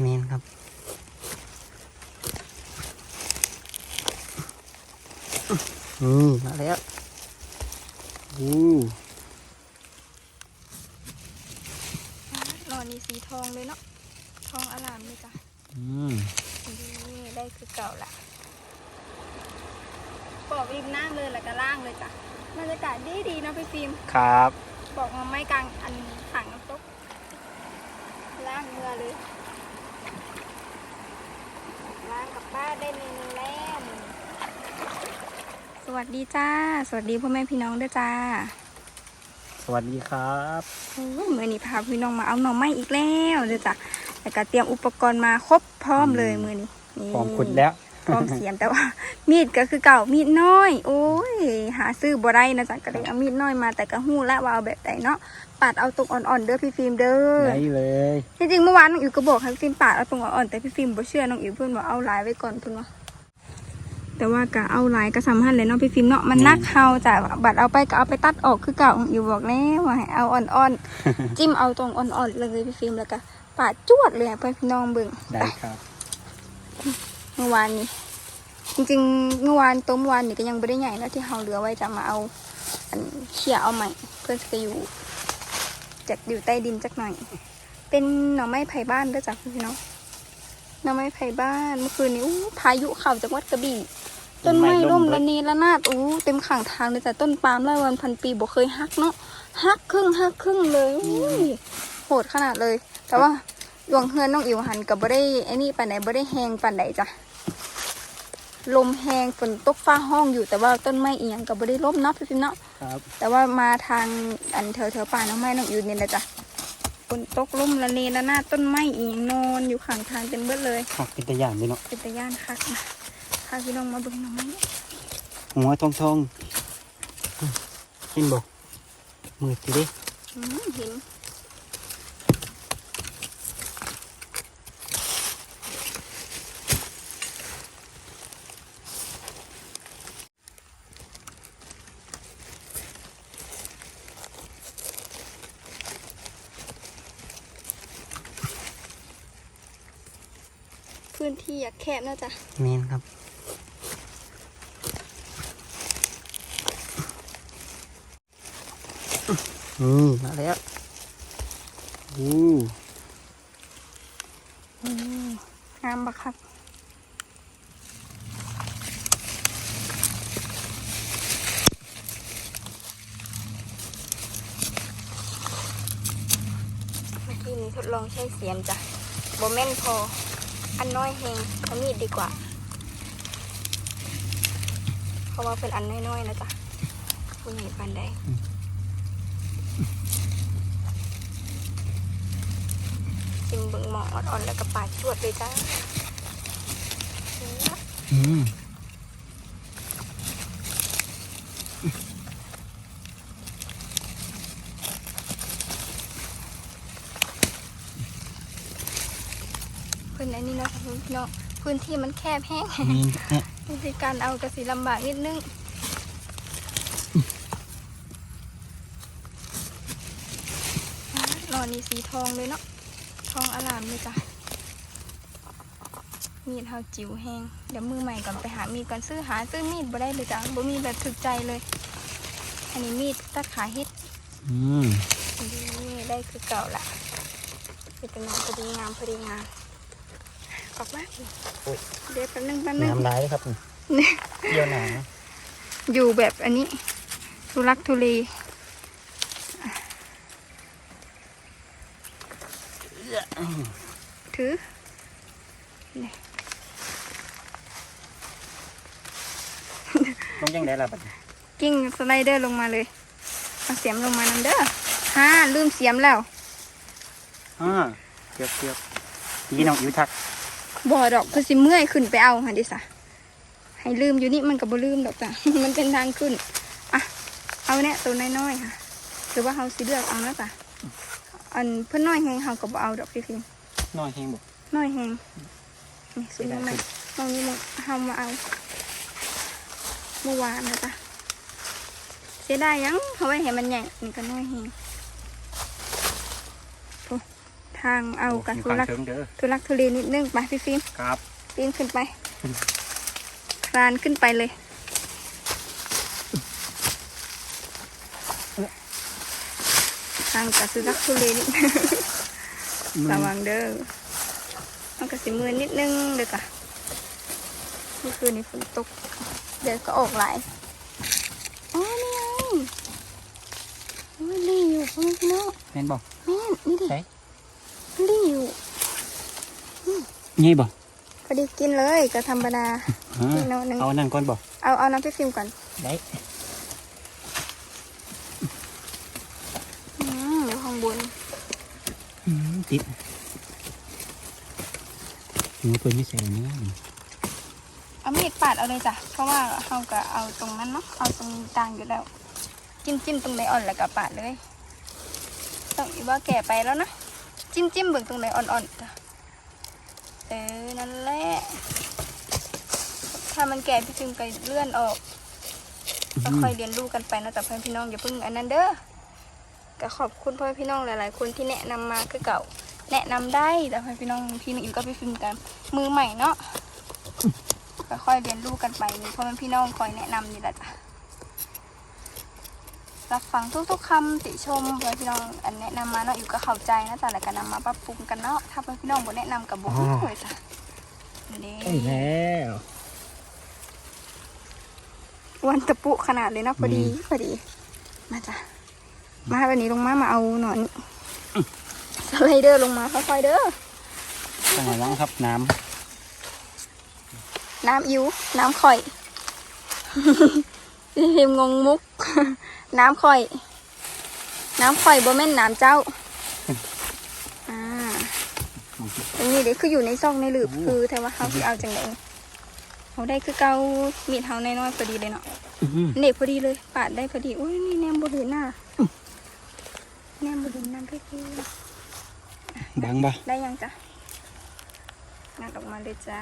เมนครับนี่มาแล้วอู้นอนนี่สีทองเลยเนาะ ทองอลามเลยจ้ะ อืมนี่ได้คือเก่าละปอกริมน้ำเลยแล้วก็ล่างเลยจ้ะบรรยากาศดีดีๆเนาะพี่ฟิล์ม ครับ บอกมาไม่กลางอันถังน้ำตกล่างเรือเลยล่าง กับป้าได้เมนูแล้วสวัสดีจ้า สวัสดีพ่อแม่พี่น้องด้วยจ้าสวัสดีครับโอ้ยมือนี้พาพี่น้องมาเอาหน่อไม้อีกแล้วเด้อจ้ะแล้วก็เตรียมอุปกรณ์มาครบพร้อมเลยมือนี้นี่พร้อมขุดแล้ว พร้อมเสียมแต่ว่า มีดก็คือเก่ามีดน้อย โอ้ย หาซื้อบ่ได้นะจ๊ะก็เลยเอามีดน้อยมาแต่ก็หู้ละว่าเอาแบบไหนเนาะปาดเอาตรงอ่อนๆเด้อพี่ฟิล์มเด้อได้เลยจริงๆเมื่อวานน้องอิ๋วก็บอกให้พี่ฟิล์มปาดเอาตรงอ่อนๆแต่พี่ฟิล์มบ่เชื่อน้องอิ๋วเพิ่นว่าเอาหลายไว้ก่อนเพิ่นว่าแต่ว่าก็เอาหลายก็สำคัญเลยเนาะพี่ฟิล์มเนาะมันนักเฮาจ้ะบัดเอาไปก็เอาไปตัดออกคือเก่าน้องอิ๋วบอกแล้วว่าให้เอาอ่อนๆ จิ้มเอาตรงอ่อนๆเลยพี่ฟิล์มแล้วก็ปาดจวดเลยให้เพื่อนพี่น้องเบิ่งได้ครับ เมื่อวานนี้จริงๆเมื่อวานตัวเมื่อวานนี่ก็ยังไม่ได้ใหญ่แล้วที่เราเหลือไว้จะมาเอา อันเขี่ยเอาใหม่ เพื่อนจะอยู่จากอยู่ใต้ดินจักหน่อย เป็นหน่อไม้ไผ่บ้านด้วยจ้ะพี่น้องหน่อไม้ไผ่บ้านเมื่อคืนนี้อู้พายุเข่าจากวัดกระบี่ต้นไม้ร่มระเนระนาดอู้เต็มข้างทางเลยแต่ต้นปาล์มร้อยวันพันปีบ่เคยหักเนาะหักครึ่งหักครึ่งเลยอุ้โหดขนาดเลย แต่ว่าดวงเฮือนน้องอิ๋วหันกับบ่ได้ไอ้นี่ปานไหนบ่ได้แหงปานไหนจ้ะ ลมแหงฝนตกฟ้าห้องอยู่แต่ว่าต้นไม้อีหยังกับบ่ได้ล้มเนาะพี่พิมเนาะครับแต่ว่ามาทางอันแถวแถวๆป่าน้องไม้น้องอิ๋วนี่แหละจ้ะฝนตกลมระเนระนาดต้นไม้อีหยังนอนอยู่ข้างทางเต็มเบิดเลยหักเป็นตะย่านเลยเนาะเป็นตะย่านคักนะพาพี่น้องมาเบิ่งหน่อไม้หัวทองทองเห็นบอกมือสิเดิอืมเห็น พื้นที่อยากแคบนะจ๊ะเมนครับนี่มาแล้วอู้อืมงามบักครับเมื่อกี้นี้ทดลองใช้เสียมจ้ะโบแม่นพอ อันน้อยเฮงเอามีดดีกว่า เพราะว่าเป็นอันน้อยๆนะจ๊ะคุณเห็นปันใดจิ้มเบิ่งหมองอ่อนๆแล้วก็ปาดจวดเลยจ้าอืม พื้นอันนี้ เนาะพี่น้องพื้นที่มันแคบแห้งเมนเนี่ยวิธีการเอากระสีลำบากนิดนึงนอนนี่สีทองเลยเนาะทองอลามเลยจ้ะมีดเฮาจิ๋วแห้งเดี๋ยวมือใหม่ก่อนไปหามีดก่อนซื้อหาซื้อมีดบ่ได้เลยจ้ะบ่มีแบบถึกใจเลย อันนี้มีดตัดขาเฮ็ดอืมนี่ได้คือเก่าละเป็นงามพอดีงามพอดีงาม ขอบมากโอ้ย เดี๋ยวแป๊บนึงแป๊บนึงน้ำลายเลยครับนี่เยี่ยวหนาอยู่แบบอันนี้ ทุลักทุเลถือต้องยังได้ละบัดนี้กิ้งสไลเดอร์ลงมาเลยเอาเสียมลงมานั่นเด้อฮ่าลืมเสียมแล้วอ่าเกือบเกือบยีน้องอิ๋วทัก บ่ดอกเพื่อสิเมื่อยขึ้นไปเอาค่ะดิสะให้ลืมอยู่นี่มันก็บ่ลืมดอกจ้ะมันเป็นทางขึ้นอะเอาเนี่ยตัวน้อยๆค่ะหรือว่าเฮาสิเลือกเอานะจ้ะอันเพิ่นน้อยแฮงเฮาก็บ่เอาดอกพี่พิมน้อยแห้งบอกน้อยแฮงนี่สุดยังไงมองนี้มองเฮามาเอาเมื่อวานนะจ๊ะเสียดายยังเพราะว่าเห็นมันใหญ่นี่ก็น้อยแฮงโอ้ ททางเอากันมีทุความลักเชิงเด้อทุลักทุเลนิดนึงไปพี่ฟิล์มครับปีนขึ้นไป คลานขึ้นไปเลย ทางกับสุลักทุเลนิดระวังเด้อมันก็สิมือนิดนึงเด้อจ้ะเมื่อคืนนี้ฝนตก เดี๋ยวก็ออกหลายอ๋อนี่ไงโอ้ยรีอยู่พ่อแม่พี่น้องแม่นบอกแม่นนี่ดิ ไหนรีอยู่นี่บอกพอดีกินเลยก็ธรรมดาอ่าอีกหน่อยหนึ่งเอาอันนั่นก่อนบอกเอาเอาน้ำพี่ฟิล์มก่อนได้อืมเดี๋ยวข้างบนอืมติดหนูเปิดไม่ใส่เนื้อเอามีดปาดเอาเลยจ้ะ เพราะว่าเราก็เอาตรงนั้นเนาะ เอาตรงกลางอยู่แล้ว จิ้มจิ้มตรงไหนอ่อนแล้วก็ปาดเลย ต้องอีกว่าแก่ไปแล้วนะ จิ้มจิ้มเบิ่งตรงไหนอ่อนๆจ้ะเออ นั่นแหละ ถ้ามันแก่พี่ฟิล์มก็เลื่อนออกก็ค่อยเรียนรู้กันไปนะแต่เพื่อนพี่น้องอย่าเพิ่งอันนั้นเด้อก็ขอบคุณพ่อพี่น้องหลาย ๆ คนที่แนะนำมาคือเก่า แนะนำได้แต่พ่อพี่น้องพี่น้องอิวก็พี่ฟิล์มกัน มือใหม่เนาะก็ค่อยเรียนรู้กันไปนี่พ่อแม่พี่น้องคอยแนะนำนี่แหละจ้ะ รับฟังทุกๆคำติชมพ่อแม่พี่น้องอันแนะนำมาเนาะอยู่ก็เข้าใจนะแต่ละก็นำมาปรับปรุงกันเนาะถ้าพ่อแม่พี่น้องบ่แนะนำกับบ่รู้เลยจ้ะนี่ใช่แล้ววันตะปุขนาดเลยเนาะพอดีพอดีมาจ้ะมาวันนี้ลงมามาเอาหนอนสไลเดอร์ลงมาค่อยๆเด้อตั้งไหนล้างครับน้น้ำอิวน้ำข่อย พี่พิมพ์งงมุก น้ำข่อย น้ำข่อยบ่แม่นน้ำเจ้า อ่าำตรงนี้เด็กคืออยู่ในซอกในหลืบคือแต่ว่าเขาคือเอาจังไดเขาได้คือเกามีดเท้าน้อยๆพอดีเลยเนาะอื้อหือเด็กพอดีเลย ปาดได้พอดีอุ้ยนี่แนมบไดเห็นหน้าแนมบไดเห็นน้ำพี่พิมพ์บังบ่ได้ยังจ้ะงัดออกมาเลยจ้า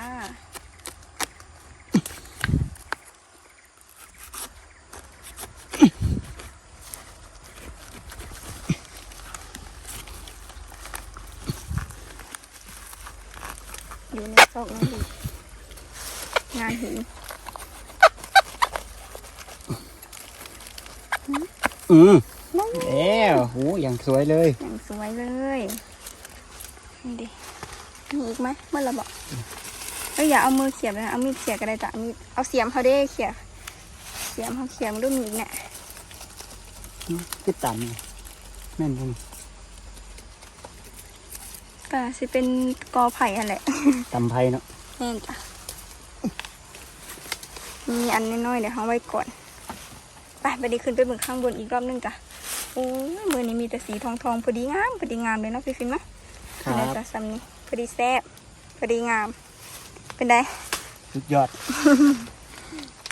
อยู่ในซอกนั่นดิงานหินอืมนั่นแล้วโหอย่างสวยเลยอย่างสวยเลยนี่ดิมีอีกไหมเมื่อเราบอกเอ้ยอย่าเอามือเขียบนะเอามีดเขียก็ได้จ้ะเอามีดเอาเสียมเขาได้เขียเสียมเขาเขียมด้วยมีดเนี่ยคือต่ำนี่แม่นบุญ ก็สิเป็นกอไผ่อะไรต่ำไพเนาะแน่นจ้ะมีอันน้อยๆเดี๋ยวเขาไว้ก่อนไปไปดีขึ้นไปเบิ่งข้างบนอีกรอบนึงจ้ะโอ้ยมือนี้มีแต่สีทองทองๆพอดีงามพอดีงามเลยเนาะพี่ฟิล์มเนาะครัได้บจ้ะซ้ำนี้พอดีแซ่บพอดีงาม เป็นไงสุดยอด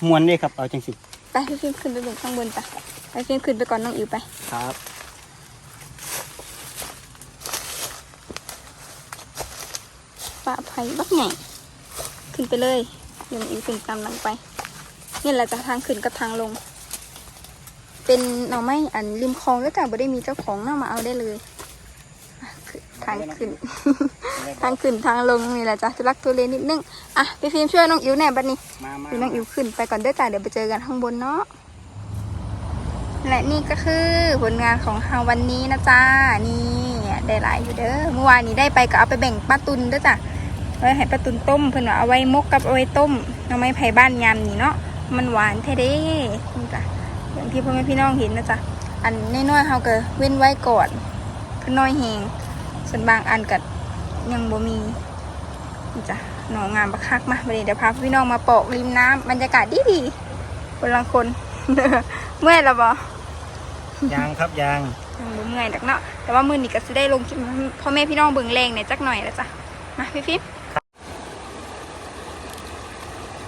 มวนเลยครับเอาจังสิไปพี่ฟิล์มขึ้นไปเบิ่งข้างบนจ้ะไปฟิล์มขึ้นไปก่อนน้องอิ๋วไปครับ ป่า ไผ่บักใหญ่ ขึ้นไปเลยเดี๋ยวน้องอิ๋วขึ้นตามหลังไป นี่แหละจะทางขึ้นกับทางลง เป็นหน่อไม้อันริมคลองแล้วจ้ะบ่ได้มีเจ้าของเน่ามาเอาได้เลยอะขึ้นทางขึ้น ทางขึ้นทางลงนี่แหละจ้ะทุลักทุเลนิดนึง อะพี่ฟิล์มช่วยน้องอิ๋วแหน่บัดนี้มามาพี่น้องอิ๋วขึ้นไปก่อนเด้อจ้ะเดี๋ยวไปเจอกันข้างบนเนาะ และนี่ก็คือผลงานของเราวันนี้นะจ้านี่ได้หลายอยู่เด้อ เมื่อวานนี้ได้ไปก็เอาไปแบ่งป้าตุนเด้อจ้ะ ไว้ให้ป้าตุนต้มเพื่อนว่าเอาไว้มกกับเอาไว้ต้มเอาไม้ไผ่บ้านยามนี่เนาะมันหวานแท้เด้นี่จ้ะอย่างที่พ่อแม่พี่น้องเห็นนะจ๊ะอันน้อยๆเขาก็เว้นไว้ก่อนคือน้อยแหงส่วนบางอันก็ยังบ่มีนี่จ้ะหนองงามบักคักมาวันนี้เดี๋ยวพาพี่น้องมาโปะริมน้ำบรรยากาศดีดีๆคนละคน เมื่อยแล้วบอยางครับยางยังบ่เมื่อยดักเนาะแต่ว่ามือนี้ก็จะได้ลงคลิปให้พ่อแม่พี่น้องเบิ่งแรงเนี่ยจักหน่อยแล้วจ้ะมาพี่ฟิป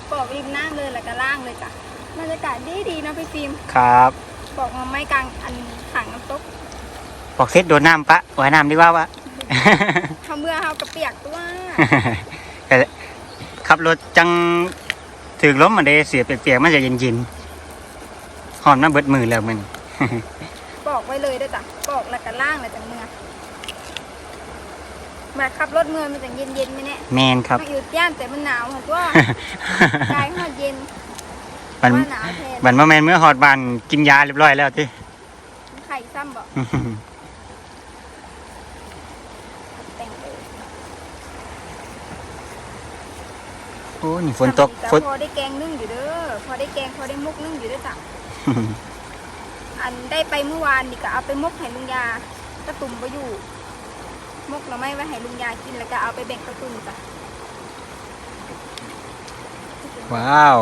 โปะริมน้ำเลย แล้วก็ล่างเลยจ้ะบรรยากาศดีดีๆเนาะพี่ฟิล์มครับบอกมาไม้กลางอันถังน้ำตกบอกเซตโดนน้ำปะว่ายน้ำดีกว่าวะ ทำเมื่อเฮากระเปียกตัวแต่ขับรถจังถึกล้มมาได้เสียเปียกๆมันจะเย็นๆหอมน้ำเบิดมือแล้วมัน บอกไว้เลยเด้วยจ้ะบอกแล้วก็ล่างแล้วจ้ะเมื่อมาขับรถเมืองมันจะเย็นๆไหมเนี่ยแมนครับ มาอยู่ย่านแต่มันหนาวเหรอตัว กายเขาเย็น มันว่าหนาวแทนมันมาแมนเมื่อหอดบานกินยาเรียบร้อยแล้วติไข่ซ้ำบอกแต่งเลยโอ้นี่ฝนตกแต่ฝน พอได้แกงนึ่งอยู่เด้อพอได้แกงพอได้มุกนึ่งอยู่เด้อจ้ะอันได้ไปเมื่อวานนี่ก็เอาไปมุกให้ลุงยากระตุ่มไปอยู่มุกเราไม่ไว้ให้ลุงยากินแล้วก็เอาไปแบ่งกระตุ่มจ้ะว้าว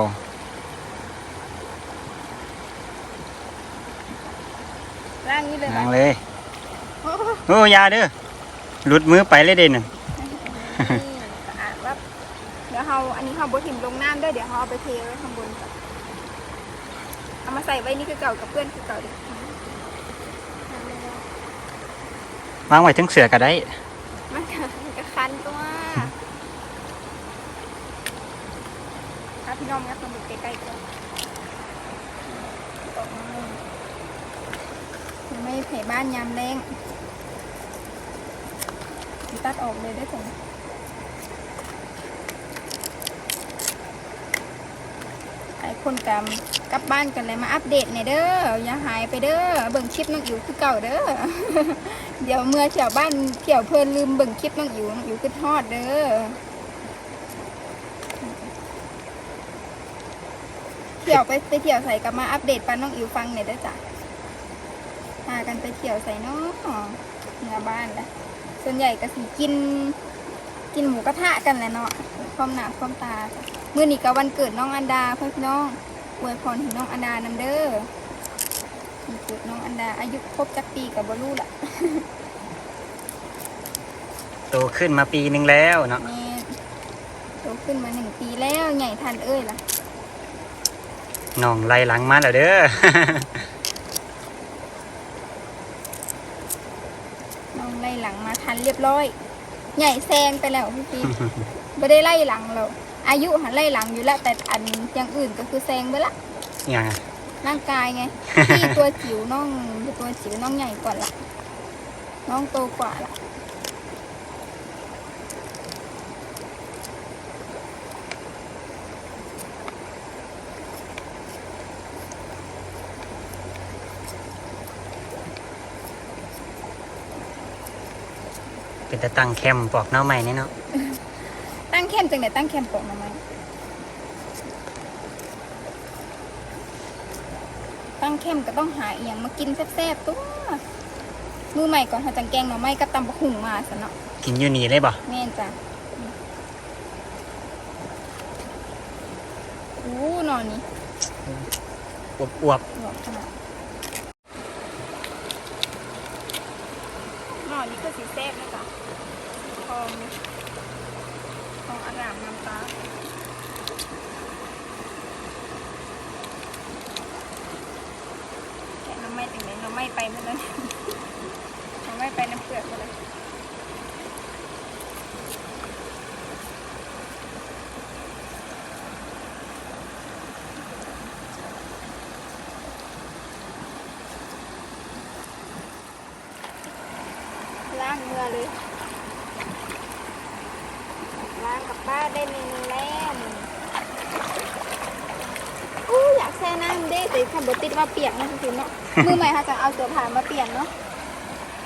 างนี้เลยนางนะเลย โอ้โหโอ้อยาเด้อหลุดมือไปเลยเด่นน่ะนี่สะอาดว่าเดี๋ยวเราอันนี้เราบดถิ่มลงน้ำเด้วยเดี๋ยวเราเอาไปเทไว้ข้างบนจ้ะเอามาใส่ไว้นี่คือเก่ากับเพื่อนคือเก่าดิวางไว้ทั้งเสือก็ได้ มันก็มันก็คันตัวถ้าพี่น้องเนี่ยคนอยู่ใกล้ๆกัน ตกมาเลยยังไม่เผบ้านยามแรงตัดออกเลยได้ผลหลายคนกำกลับบ้านกันเลยมาอัปเดตเนี่ยเด้ออย่าหายไปเด้อเบิ่งคลิปน้องอิ๋วคือเก่าเด้อเดี๋ยวเมื่อเที่ยวบ้านเที่ยวเพลินลืมเบิ่งคลิปน้องอิ๋วน้องอิ๋วคือทอดเด้อเที่ยวไปไปเที่ยวใส่กลับมาอัปเดตปันน้องอิ๋วฟังเนี่ยเด้จ้ะ พากันไปเที่ยวใส่เนาะเหนือบ้านละส่วนใหญ่ก็สิกิน กินหมูกระทะกันแหละเนาะความหนาความตาจ้ะมื้อนี้ก็วันเกิดน้องอันดาเพื่อนพี่น้องอวยพรให้น้องอันดานำเด้อวันเกิดน้องอันดา อายุครบจักปีกับบรูละโตขึ้นมาปีหนึงแล้วเนาะแม่โตขึ้นมาหนึ่งปีแล้วใหญ่ทันเอ้ยล่ะน้องไล่หลังมาแล้วเด้อ น้องไล่หลังมาทัน เรียบร้อย ใหญ่แซงไปแล้วพี่พีไม่ได้ไล่หลังเราอายุหันไล่หลังอยู่แล้วแต่อันอย่างอื่นก็คือแซงไปละอย่างอะร่างกายไงพี่ตัวจิ๋วน้องตัวจิ๋วน้องใหญ่กว่าละน้องโตกว่าละ เป็นแต่ตั้งแคมป์ปอกหน้าใหม่เนี่ยเนาะตั้งเข้มจังไหนตั้งเข้มโปกหน่อไม้ตั้งเข้มก็ต้องหาเอียงมากินแซ่บๆตัวมือใหม่ก่อนเขาจังแกงหน่อไม้กับตำบะหุ่งมาสะเนาะกินอยู่นี่เลยบ่แม่นจ้ะอู้หนอนนี่อวบอวบหลอกขนาด อนนี่ก็สีแซ่บนะจ๊ะทองทองอารามน้ำตาแกะน้ำไม้ถึงไหนน้ำไม้ไปหมันแล้วเนี่ยหน้ำไม้ไปน้ำเปลือกหมดเลยล้างมือเลย ล้างกับ ป้าได้เมนูแล้วอู้อยากแช่น้ำเด้แต่ทำบติดว่าเปียกนะจริงๆเนาะ มือใหม่ค่ะจะเอาเสื้อผ้ามาเปลี่ยนเนาะ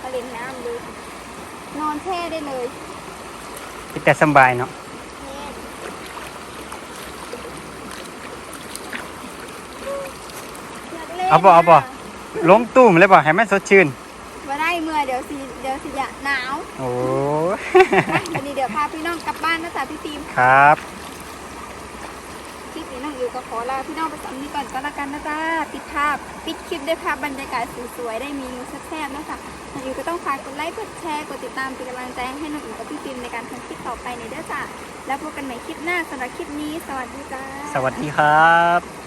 มาเล่นน้ำดู นอนแช่ได้เลยๆแต่สำบายเนาะเอาบ่เอาบ่ลงตุ้มเลยบ่ให้มันสดชื่นมาได้ เมื่อเดี๋ยวสิเดี๋ยวสิอยากหนาวโอ้นะวันนี้เดี๋ยวพาพี่น้องกลับบ้านนะจ๊ะพี่ฟิล์มครับ คลิปนี้น้องอยู่ก็ขอลาพี่น้องไปสำนี้ก่อนก็แล้วกันนะจ๊ะปิดภาพปิดคลิปด้วยภาพบรรยากาศสวยๆได้มีแซ่บๆนะจ๊ะน้องอยู่ก็ต้องฝากกดไลค์กดแชร์กดติดตามเป็นกำลังใจให้น้องอยู่กับพี่ฟิล์มในการทำคลิปต่อไปในเด้อจ้ะแล้วพบกันใหม่คลิปหน้าสำหรับคลิปนี้ สวัสดีจ้าสวัสดีครับ